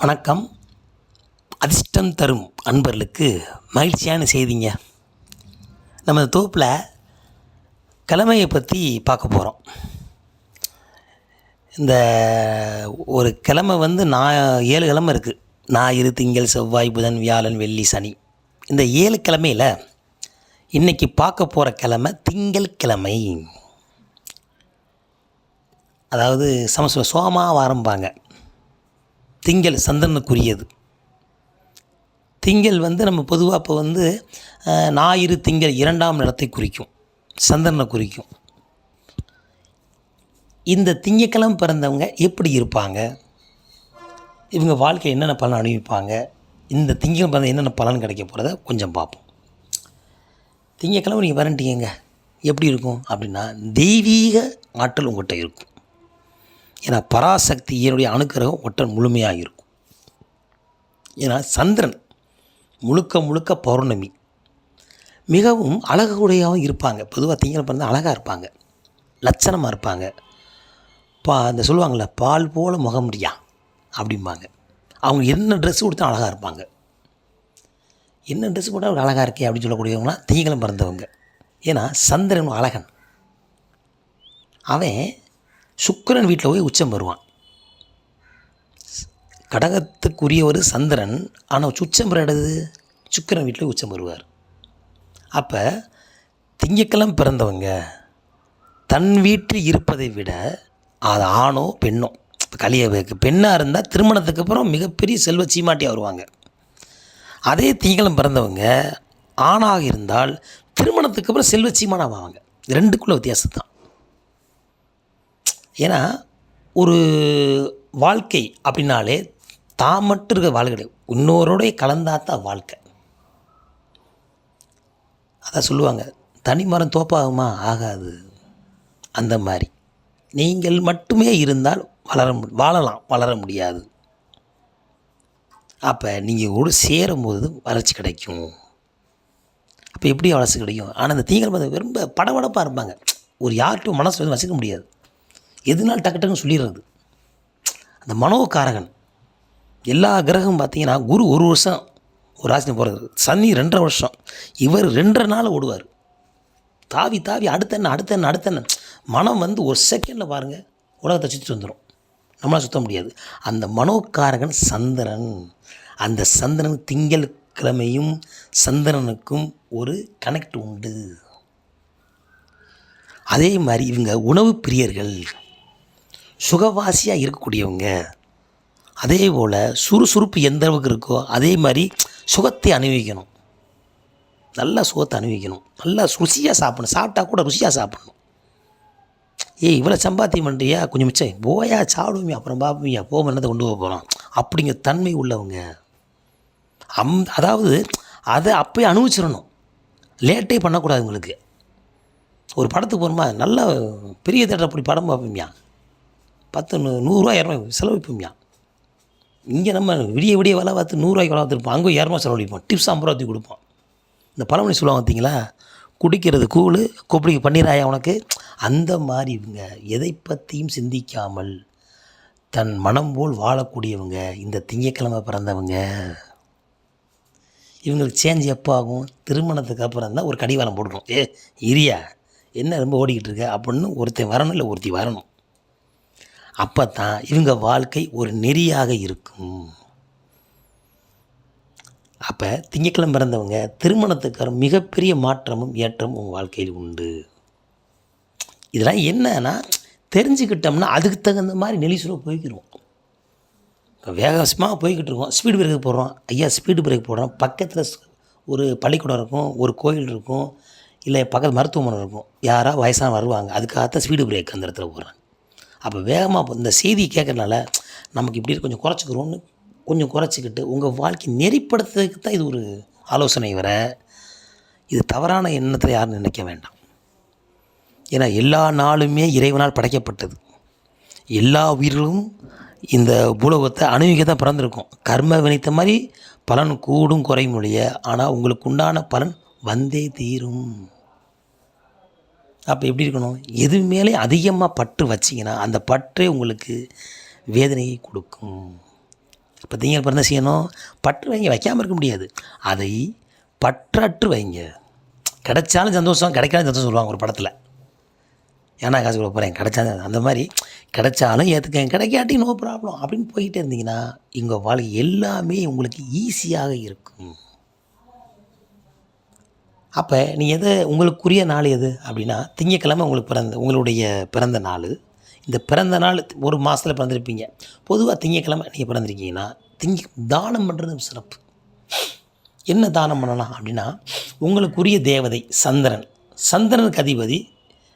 வணக்கம். அதிர்ஷ்டம் தரும் அன்பர்களுக்கு மகிழ்ச்சியான செய்திங்க. நம்ம தொகுப்பில் கிழமையை பற்றி பார்க்க போகிறோம் இந்த ஒரு கிழமை வந்து நான் ஏழு கிழமை இருக்குது ஞாயிறு திங்கள் செவ்வாய் புதன் வியாழன் வெள்ளி சனி. இந்த ஏழு கிழமையில் இன்றைக்கி பார்க்க போகிற கிழமை திங்கள் கிழமை. அதாவது சமஸ்வ சோமாவாரம்பாங்க. திங்கள் சந்திரனுக்குரியது. திங்கள் வந்து நம்ம பொதுவாக இப்போ வந்து ஞாயிறு திங்கள் இரண்டாம் இடத்தை குறிக்கும். சந்திரனை குறிக்கும். இந்த திங்கக்கிழமை பிறந்தவங்க எப்படி இருப்பாங்க? இவங்க வாழ்க்கை என்னென்ன பலன் அனுபவிப்பாங்க? இந்த திங்கக்கிழமை பிறந்த என்னென்ன பலன் கிடைக்க போகிறத கொஞ்சம் பார்ப்போம். திங்கக்கிழமை நீங்கள் வரண்டிங்க எப்படி இருக்கும்? அப்படின்னா தெய்வீக ஆற்றல் உங்கள்கிட்ட இருக்கும். ஏன்னா பராசக்தி என்னுடைய அணுக்கிரகம் ஒற்றன் முழுமையாக இருக்கும். ஏன்னா சந்திரன் முழுக்க முழுக்க பௌர்ணமி. மிகவும் அழகுடையாகவும் இருப்பாங்க. பொதுவாக திங்கள் பிறந்த அழகாக இருப்பாங்க. லட்சணமாக இருப்பாங்க. பா இந்த சொல்லுவாங்கள்ல பால் போல் முகமுடியா அப்படிம்பாங்க. அவங்க என்ன ட்ரெஸ் கொடுத்தா அழகாக இருப்பாங்க. என்ன ட்ரெஸ் போட்டால் அவங்க அழகாக இருக்கே அப்படின்னு சொல்லக்கூடியவங்களாம் திங்களும் பிறந்தவங்க. ஏன்னா சந்திரன் அழகன். அவன் சுக்கிரன் வீட்டில் போய் உச்சம் வருவான் கடகத்துக்குரியவர் சந்திரன் ஆனால் உச்சம் பெறது சுக்கிரன் வீட்டில் உச்சம் வருவார் அப்போ திங்கக்கிழமை பிறந்தவங்க தன் வீட்டில் இருப்பதை விட அது ஆணோ பெண்ணோ இப்போ கலிய பெண்ணாக இருந்தால் திருமணத்துக்கு அப்புறம் மிகப்பெரிய செல்வ சீமாட்டியாக வருவாங்க. அதே திங்களும் பிறந்தவங்க ஆணாக இருந்தால் திருமணத்துக்கு அப்புறம் செல்வ சீமானாக ஆவாங்க ரெண்டுக்குள்ள வித்தியாசம் தான் ஏன்னா ஒரு வாழ்க்கை அப்படின்னாலே தான் மட்டும் இருக்க வாழ்க்கை கிடையாது இன்னொருடைய கலந்தாதான் தான் வாழ்க்கை. அதான் சொல்லுவாங்க தனி மரம் தோப்பாகுமா? ஆகாது. அந்த மாதிரி. நீங்கள் மட்டுமே இருந்தால் வளர மு வாழலாம் வளர முடியாது. அப்போ நீங்கள் கூட சேரும்போது வளர்ச்சி கிடைக்கும். அப்போ எப்படி வளர்ச்சி கிடைக்கும்? ஆனால் இந்த தீங்கள் பார்த்து ரொம்ப படபடப்பாக இருப்பாங்க. ஒரு யார்கிட்டும் மனசு வந்து வசிக்க முடியாது. எதுனாலும் டக்கு டக்குன்னு சொல்லிடுறது? அந்த மனோகாரகன். எல்லா கிரகம் பார்த்தீங்கன்னா குரு ஒரு வருஷம் ஒரு ராசினி போகிறது சனி ரெண்டரை வருஷம். இவர் ரெண்டரை நாள் ஓடுவார். தாவி தாவி அடுத்த என்ன அடுத்த என்ன அடுத்த என்ன மனம் வந்து ஒரு செகண்டில் பாருங்கள் உலகத்தை சுற்றி வந்துடும் நம்மளால் சுற்ற முடியாது. அந்த மனோக்காரகன் சந்திரன். அந்த சந்திரன் திங்கள் கிழமையும் சந்திரனுக்கும் ஒரு கனெக்ட் உண்டு. அதே மாதிரி இவங்க உணவு பிரியர்கள். சுகவாசியாக இருக்கக்கூடியவங்க. அதே போல் சுறுசுறுப்பு எந்த அளவுக்கு இருக்கோ அதே மாதிரி சுகத்தை அனுபவிக்கணும் நல்லா சுகத்தை அனுபவிக்கணும் நல்லா ருசியாக சாப்பிடணும். சாப்பிட்டா கூட ருசியாக சாப்பிடணும். ஏய் இவ்வளோ சம்பாத்தியம் பண்ணுறியா கொஞ்சம் மிச்சம். போயா சாப்பிடுவியா அப்புறம் பார்ப்பீங்க போக என்னத்தை கொண்டு போக போகிறோம் அப்படிங்கிற தன்மை உள்ளவங்க. அம் அதாவது அதை அப்போயே அனுபவிச்சிடணும். லேட்டே பண்ணக்கூடாது உங்களுக்கு. ஒரு படத்துக்கு போகிறோமா நல்ல பெரிய தேட்டர் அப்படி படம் பார்ப்போம்யா? பத்து நூ நூறுரூவா இரநூறு செலவிப்போம்யா இங்கே நம்ம விடிய விடிய வேலை பார்த்து நூறுரூவாய்க்கு வேலை பார்த்துருப்போம். அங்கே இரநூறுவா செலவழிப்போம் டிப்ஸ் ஐம்பது கொடுப்போம். இந்த பழமொழி சொல்லுவாங்க பார்த்தீங்களா? குடிக்கிறது கூழ் கொப்படிக்கு பண்ணிடுறாயா உனக்கு. அந்த மாதிரி இவங்க எதை பற்றியும் சிந்திக்காமல் தன் மனம் போல் வாழக்கூடியவங்க இந்த திங்கக்கிழமை பிறந்தவங்க. இவங்களுக்கு சேஞ்ச் எப்போ ஆகும்? திருமணத்துக்கு அப்புறம் தான் ஒரு கடிவாளம் போட்டுரும் ஏ இரியா என்ன ரொம்ப ஓடிக்கிட்டு இருக்க? அப்படின்னு ஒருத்தன் வரணும் இல்லை ஒருத்தி வரணும். அப்போ தான் இவங்க வாழ்க்கை ஒரு நெறியாக இருக்கும். அப்போ திங்கக்கிழமை பிறந்தவங்க திருமணத்துக்கு மிகப்பெரிய மாற்றமும் ஏற்றமும் உங்கள் வாழ்க்கையில் உண்டு. இதெல்லாம் என்னன்னா தெரிஞ்சுக்கிட்டோம்னா அதுக்கு தகுந்த மாதிரி நெலிசுரம் போய்க்கிடுவோம் இப்போ வேகவசமாக போய்கிட்டு இருக்கோம். ஸ்பீடு பிரேக் போடுறோம். ஐயா ஸ்பீடு பிரேக் போடுறோம். பக்கத்தில் ஒரு பள்ளிக்கூடம் இருக்கும் ஒரு கோயில் இருக்கும் இல்லை பக்கத்து மருத்துவமனை இருக்கும். யாராக வயசான வருவாங்க. அதுக்காகத்தான் ஸ்பீடு பிரேக் அந்த இடத்துல போடுறாங்க. அப்போ வேகமாக இந்த செய்தி கேட்குறனால நமக்கு இப்படி கொஞ்சம் குறைச்சிக்கிறோன்னு கொஞ்சம் குறைச்சிக்கிட்டு உங்கள் வாழ்க்கை நெறிப்படுத்துறதுக்கு தான் இது ஒரு ஆலோசனை வர. இது தவறான எண்ணத்தில் யாரும் நினைக்க வேண்டாம். ஏன்னா எல்லா நாளுமே இறைவனால் படைக்கப்பட்டது. எல்லா உயிர்களும் இந்த பூலோகத்தை அணுகிக்க தான் பிறந்திருக்கும். கர்ம வினைத்த மாதிரி பலன் கூடும் குறையும் ஒழிய ஆனால் உங்களுக்கு உண்டான பலன் வந்தே தீரும். அப்போ எப்படி இருக்கணும்? எது மேலே அதிகமாக பற்று வச்சிங்கன்னா அந்த பற்றே உங்களுக்கு வேதனையை கொடுக்கும். இப்போ திங்கள் பிறந்த செய்யணும். பற்று வைங்க வைக்காமல் இருக்க முடியாது. அதை பற்றற்று வைங்க. கிடைச்சாலும் சந்தோஷம் கிடைக்காலும் சந்தோஷம் சொல்லுவாங்க ஒரு படத்தில். ஏன்னா காசு கொடுக்க போகிறேன் கிடைச்சாலும் அந்த மாதிரி கிடைச்சாலும் ஏற்றுக்கேன் கிடைக்காட்டி நோ ப்ராப்ளம் அப்படின்னு போயிட்டே இருந்தீங்கன்னா இங்கே வாழ்க்கை எல்லாமே உங்களுக்கு ஈஸியாக இருக்கும். அப்போ நீ எதை உங்களுக்குரிய நாள் எது அப்படின்னா திங்கக்கிழமை உங்களுக்கு பிறந்த உங்களுடைய பிறந்த நாள். இந்த பிறந்த நாள் ஒரு மாதத்தில் பிறந்திருப்பீங்க. பொதுவாக திங்கக்கிழமை நீங்கள் பிறந்திருக்கீங்கன்னா திங்க தானம் பண்ணுறது சிறப்பு. என்ன தானம் பண்ணலாம் அப்படின்னா உங்களுக்குரிய தேவதை சந்திரன். சந்திரனுக்கு அதிபதி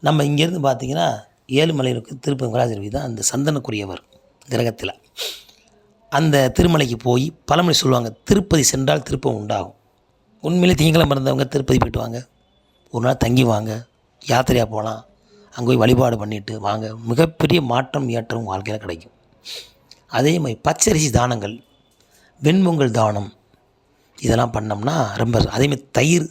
நம்ம இங்கேருந்து பார்த்தீங்கன்னா ஏழுமலையிற்கு திருப்பதி ரவி தான் அந்த சந்திரனுக்குரியவர் கிரகத்தில். அந்த திருமலைக்கு போய் பழமொழி சொல்லுவாங்க திருப்பதி சென்றால் திருப்பம் உண்டாகும். உண்மையிலே திங்கக்கிழமை இருந்தவங்க திருப்பதி போயிட்டு வாங்க. ஒரு நாள் தங்கி வாங்க. யாத்திரையாக போகலாம் அங்கே போய் வழிபாடு பண்ணிவிட்டு வாங்க. மிகப்பெரிய மாற்றம் ஏற்றம் வாழ்க்கையில் கிடைக்கும். அதே மாதிரி பச்சரிசி தானங்கள் வெண்பொங்கல் தானம் இதெல்லாம் பண்ணோம்னா ரொம்ப அதேமாதிரி தயிர்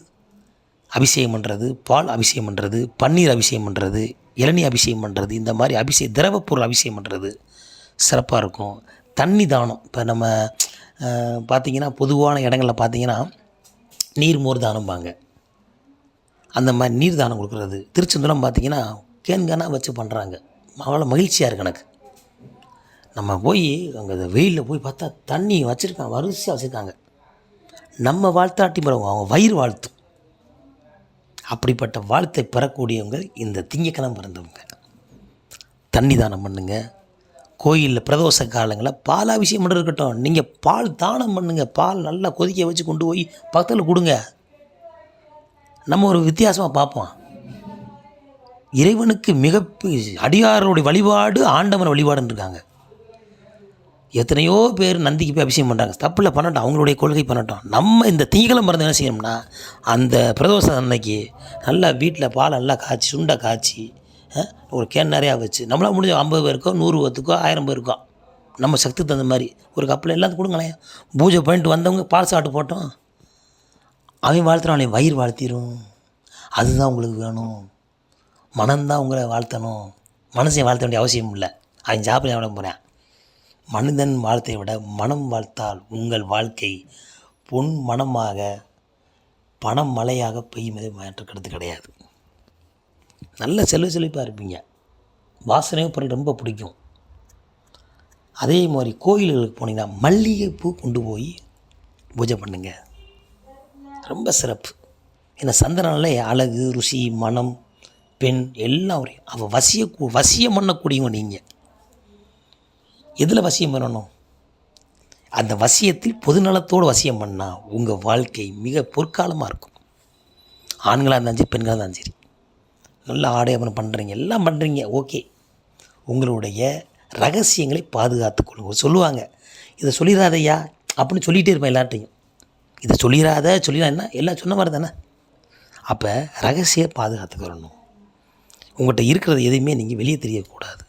அபிஷேகம் பண்ணுறது பால் அபிஷேகம் பண்ணுறது பன்னீர் அபிஷேகம் பண்ணுறது இளநீர் அபிஷேகம் பண்ணுறது இந்த மாதிரி அபிஷேகம் திரவப் பொருள் அபிஷேகம் பண்ணுறது சிறப்பாக இருக்கும். தண்ணி தானம். இப்போ நம்ம பார்த்திங்கன்னா பொதுவான இடங்களில் பார்த்தீங்கன்னா நீர் மோர் தானம்பாங்க அந்த மாதிரி நீர் தானம் கொடுக்குறது. திருச்செந்தூரம் பார்த்தீங்கன்னா கேன்கானாக வச்சு பண்ணுறாங்க அவ்வளோ மகிழ்ச்சியாக இருக்கு எனக்கு. நம்ம போய் அங்கே வெயிலில் போய் பார்த்தா தண்ணி வச்சுருக்காங்க வரிசையாக வச்சுருக்காங்க. நம்ம வாழ்த்தாட்டி பிறகு அவங்க வயிறு வாழ்த்து அப்படிப்பட்ட வாழ்த்தை பெறக்கூடியவங்க இந்த திங்கக்கிழமை பிறந்தவங்க. தண்ணி தானம் பண்ணுங்கள் கோயிலில் பிரதோஷ காலங்களில் பாலாபிஷேகம் அபிஷேகம் இருக்கட்டும். நீங்கள் பால் தானம் பண்ணுங்கள் பால் நல்லா கொதிக்க வச்சு கொண்டு போய் பக்கத்தில் கொடுங்க. நம்ம ஒரு வித்தியாசமாக பார்ப்போம். இறைவனுக்கு மிக அடியாரோடைய வழிபாடு ஆண்டவன் வழிபாடுன்னு இருக்காங்க. எத்தனையோ பேர் நந்திக்கு போய் அபிஷேகம் பண்ணுறாங்க தப்பில் பண்ணட்டும். அவங்களுடைய கொள்கை பண்ணட்டும். நம்ம இந்த திங்கக்கிழமை மருந்து என்ன செய்யணும்னா அந்த பிரதோஷம் அன்னைக்கு நல்லா வீட்டில் பால் நல்லா காய்ச்சி சுண்டை காய்ச்சி ஒரு கேன் நிறையா வச்சு. நம்மளால் முடிஞ்ச ஐம்பது பேருக்கோ நூறு பேர்த்துக்கோ ஆயிரம் பேருக்கோ. நம்ம சக்தி தகுந்த மாதிரி. ஒரு கப்பில் எல்லாத்துக்கும் கொடுங்களேன். பூஜை பண்ணிட்டு வந்தவங்க பால் சாப்பிட்டு போட்டோம். அவன் வாழ்த்துறான் அவனை வயிறு வாழ்த்திடும் அதுதான் உங்களுக்கு வேணும். மனம்தான் உங்களை வாழ்த்தணும். மனசையும் வாழ்த்த வேண்டிய அவசியம் இல்லை. அவன் சாப்பிட எவ்வளோ போகிறேன் மனிதன் வாழ்த்தை விட மனம் வாழ்த்தால் உங்கள் வாழ்க்கை பொன் மனமாக பணம் மழையாக பெய்யும் மாற்ற கருத்து கிடையாது. நல்ல செல்வ செழிப்பாக இருப்பீங்க. வாசனை பொருள் ரொம்ப பிடிக்கும். அதே மாதிரி கோயில்களுக்கு போனீங்கன்னா மல்லிகைப்பூ கொண்டு போய் பூஜை பண்ணுங்க. ரொம்ப சிறப்பு. ஏன்னா சந்திரனால அழகு ருசி மனம் பெண் எல்லாம் ஒரே. அவள் வசிய வசியம் பண்ணக்கூடியவங்க நீங்கள் எதில் வசியம் பண்ணணும்? அந்த வசியத்தில் பொதுநலத்தோடு வசியம் பண்ணால் உங்கள் வாழ்க்கை மிக பொற்காலமாக இருக்கும். ஆண்களாக இருந்தாலும் சரி பெண்களாக இருந்தாலும் சரி. நல்ல ஆடையபனம் பண்ணுறீங்க எல்லாம் பண்ணுறீங்க ஓகே. உங்களுடைய ரகசியங்களை பாதுகாத்து கொள்ளுங்க. சொல்லுவாங்க இதை சொல்லிடாதையா அப்படின்னு சொல்லிகிட்டே இருப்பேன் எல்லார்ட்டையும். இதை சொல்லிடாத சொல்லிடா என்ன? எல்லாம் சொன்ன மாதிரி தானே? அப்போ ரகசிய பாதுகாத்துக்கிறணும் உங்கள்கிட்ட இருக்கிறது எதையுமே நீங்கள் வெளியே தெரியக்கூடாது.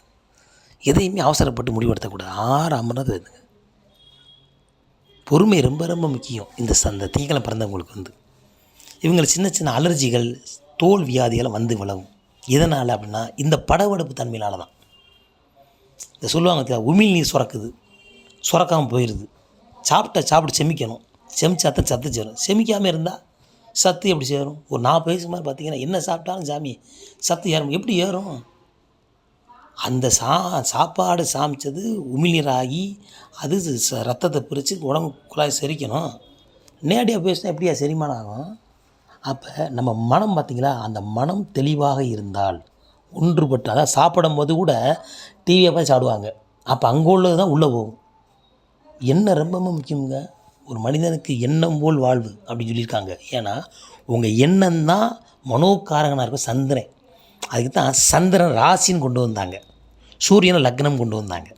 எதையுமே அவசரப்பட்டு முடிவெடுத்தக்கூடாது. ஆறு அமர்ந்து இருந்துங்க பொறுமை ரொம்ப ரொம்ப முக்கியம். இந்த சந்த தீக்கிழமை பிறந்தவங்களுக்கு வந்து. இவங்களுக்கு சின்ன சின்ன அலர்ஜிகள் தோல் வியாதிகளை வந்து விளவும் எதனால் அப்படின்னா இந்த படவெடுப்பு தன்மையினால தான். இந்த சொல்லுவாங்க உமிழ் நீர் சுரக்குது. சுரக்காமல் போயிடுது சாப்பிட்ட சாப்பிட்டு செமிக்கணும். செமிச்சாத்த சத்து சேரும். செமிக்காமல் இருந்தால் சத்து எப்படி சேரும்? ஒரு நாற்பது வயசு மாதிரி பார்த்தீங்கன்னா என்ன சாப்பிட்டாலும் சாமி சத்து ஏறும். எப்படி ஏறும்? அந்த சா சாப்பாடு சாமிச்சது உமிழ்நீராகி அது ச- ரத்தத்தை பிரித்து உடம்பு குழாய் செரிக்கணும். நேரடியாக பேசினா எப்படியா செரிமானம் ஆகும்? அப்போ நம்ம மனம் பார்த்திங்களா அந்த மனம் தெளிவாக இருந்தால் ஒன்றுபட்டு அதாவது சாப்பிடும் போது கூட டிவியை பார்த்து சாப்பிடுவாங்க. அப்போ அங்கே உள்ளது தான் உள்ளே போகும். எண்ணம் ரொம்ப முக்கியங்க ஒரு மனிதனுக்கு எண்ணம் போல் வாழ்வு அப்படின்னு சொல்லியிருக்காங்க. ஏன்னா உங்கள் எண்ணம் தான் மனோகாரகனாக இருக்கும் சந்திரன். அதுக்கு தான் சந்திரன் ராசின்னு கொண்டு வந்தாங்க. சூரியனை லக்னம் கொண்டு வந்தாங்க.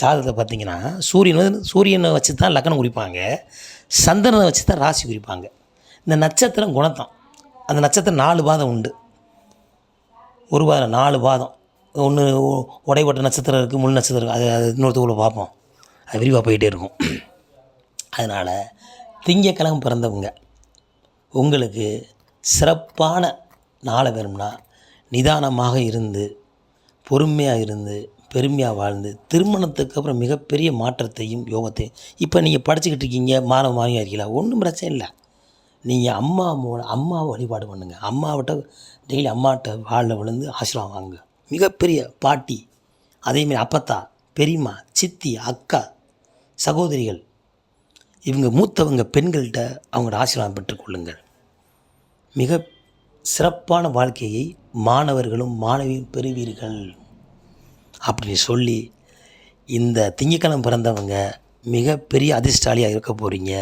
ஜாதகத்தை பார்த்தீங்கன்னா சூரியன் வந்து சூரியனை வச்சு தான் லக்னம் குறிப்பாங்க. சந்திரனை வச்சு தான் ராசி குறிப்பாங்க. இந்த நட்சத்திரம் குணத்தான் அந்த நட்சத்திரம் நாலு பாதம் உண்டு. ஒரு பாதம் நாலு பாதம். ஒன்று உடைப்பட்ட நட்சத்திரம் இருக்குது முள் நட்சத்திரம் இருக்குது அது அது பார்ப்போம். அது விரிவாக போயிட்டே இருக்கும். அதனால் திங்கக்கிழமை பிறந்தவங்க உங்களுக்கு சிறப்பான நாளை வேணும்னா நிதானமாக இருந்து பொறுமையாக இருந்து பெருமையாக வாழ்ந்து திருமணத்துக்கு அப்புறம் மிகப்பெரிய மாற்றத்தையும் யோகத்தையும் இப்போ நீங்கள் படிச்சுக்கிட்டு இருக்கீங்க மாணவ மாணவியாக இருக்கீங்களா? ஒன்றும் பிரச்சனை இல்லை. நீங்கள் அம்மா மூலம் அம்மாவை வழிபாடு பண்ணுங்கள் அம்மாவிட்ட டெய்லி அம்மாட்ட வாழில் விழுந்து ஆசிரம் வாங்க மிகப்பெரிய பாட்டி அதேமாரி அப்பத்தா பெரியம்மா சித்தி அக்கா சகோதரிகள் இவங்க மூத்தவங்க பெண்கள்கிட்ட அவங்களோட ஆசீர்வாதம் பெற்றுக்கொள்ளுங்கள். மிக சிறப்பான வாழ்க்கையை மாணவர்களும் மாணவியும் பெறுவீர்கள். அப்படின்னு சொல்லி இந்த திங்கக்கிழமை பிறந்தவங்க மிகப்பெரிய அதிர்ஷ்டாலியாக இருக்க போகிறீங்க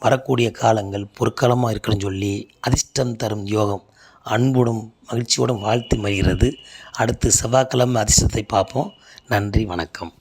வரக்கூடிய காலங்கள் பொற்காலமாக இருக்குன்னு சொல்லி அதிர்ஷ்டம் தரும் யோகம் அன்புடன் மகிழ்ச்சியோடும் வாழ்த்து மகிழ்கிறது. அடுத்து செவ்வாய்க்கிழமை அதிர்ஷ்டத்தை பார்ப்போம். நன்றி வணக்கம்.